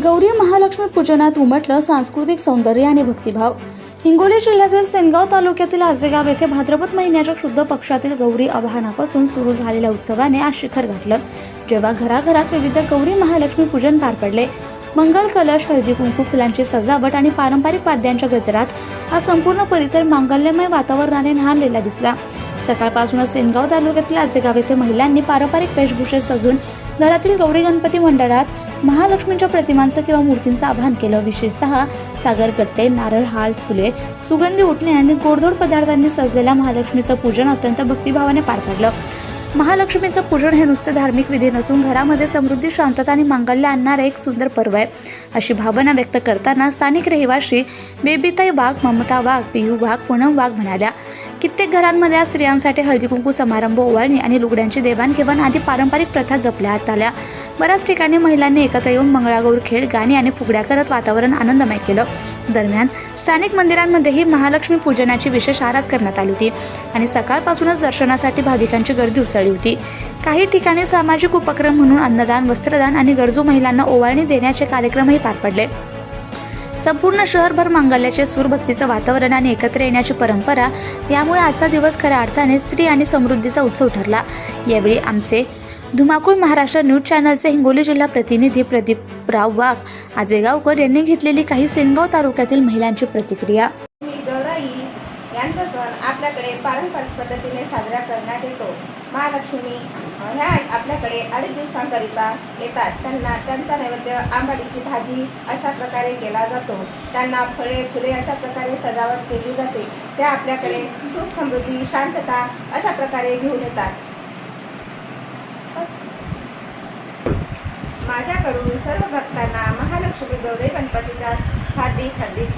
गौरी महालक्ष्मी पूजनात उमटलं सांस्कृतिक सौंदर्य आणि भक्तिभाव. हिंगोली जिल्ह्यातील सेनगाव तालुक्यातील आजेगाव येथे भाद्रपद महिन्याच्या शुद्ध पक्षातील गौरी आवाहनापासून सुरू झालेल्या उत्सवाने आज शिखर गाठलं. जेव्हा घराघरात विविध गौरी महालक्ष्मी पूजन पार पडले मंगल कलश हळदी कुंकू फुलांची सजावट आणि पारंपरिक वाद्यांच्या गजरात हा संपूर्ण परिसर मांगल्यमय वातावरणाने न्हाणलेला दिसला. सकाळपासूनच सेनगाव तालुक्यातील आजेगाव येथे महिलांनी पारंपरिक वेशभूषेत सजून घरातील गौरी गणपती मंडळात महालक्ष्मींच्या प्रतिमांचं किंवा मूर्तींचं आवाहन केलं. विशेषतः सागरकट्टे नारळ हाल फुले सुगंधी उठणे आणि गोडधोड पदार्थांनी सजलेल्या महालक्ष्मीचं पूजन अत्यंत भक्तिभावाने पार पडलं. महालक्ष्मीचं पूजन हे नुसते धार्मिक विधी नसून घरामध्ये समृद्धी शांतता आणि मांगल्य आणणारं एक सुंदर पर्व आहे. अशी भावना व्यक्त करताना स्थानिक रहिवाशी बेबीताई वाघ ममता वाघ पियू वाघ पूनम वाघ म्हणाल्या कित्येक घरांमध्ये आज स्त्रियांसाठी हळदीकुंकू समारंभ ओवाळणी आणि लुगड्यांची देवाणघेवाण आदी पारंपरिक प्रथा जपल्या आल्या. बऱ्याच ठिकाणी महिलांनी एकत्र येऊन मंगळागौर खेळ गाणी आणि फुगड्या करत वातावरण आनंदमय केलं. दरम्यान स्थानिक मंदिरांमध्येही महालक्ष्मी पूजनाची विशेष आरास करण्यात आली होती आणि सकाळपासूनच दर्शनासाठी भाविकांची गर्दी उसळली होती. काही ठिकाणी सामाजिक उपक्रम म्हणून अन्नदान वस्त्रदान आणि गरजू महिलांना ओवाळणी देण्याचे कार्यक्रमही पार पडले. संपूर्ण शहरभर मांगल्याचे सूरभक्तीचं वातावरण आणि एकत्र येण्याची परंपरा यामुळे आजचा दिवस खऱ्या अर्थाने स्त्री आणि समृद्धीचा उत्सव ठरला. यावेळी आमचे धुमाकूळ महाराष्ट्र न्यूज चॅनलचे हिंगोली जिल्हा प्रतिनिधी प्रदीपराव वाघ आजेगावकर यांनी घेतलेली काही सेनगाव तालुक्यातील महिलांची प्रतिक्रिया. मी गौराई यांचा सण आपल्याकडे पारंपरिक पद्धतीने साजरा करण्यात येतो. महालक्ष्मी ह्या आपल्याकडे अडीच दिवसांकरिता येतात. त्यांना त्यांचा नैवेद्य आंबाडीची भाजी अशा प्रकारे केला जातो. त्यांना फळे फुले अशा प्रकारे सजावट केली जाते. त्या आपल्याकडे सुख समृद्धी शांतता अशा प्रकारे घेऊन येतात. माझ्याकडून सर्व भक्तांना महालक्ष्मी गौरी गणपतीच्या हार्दिक हार्दिक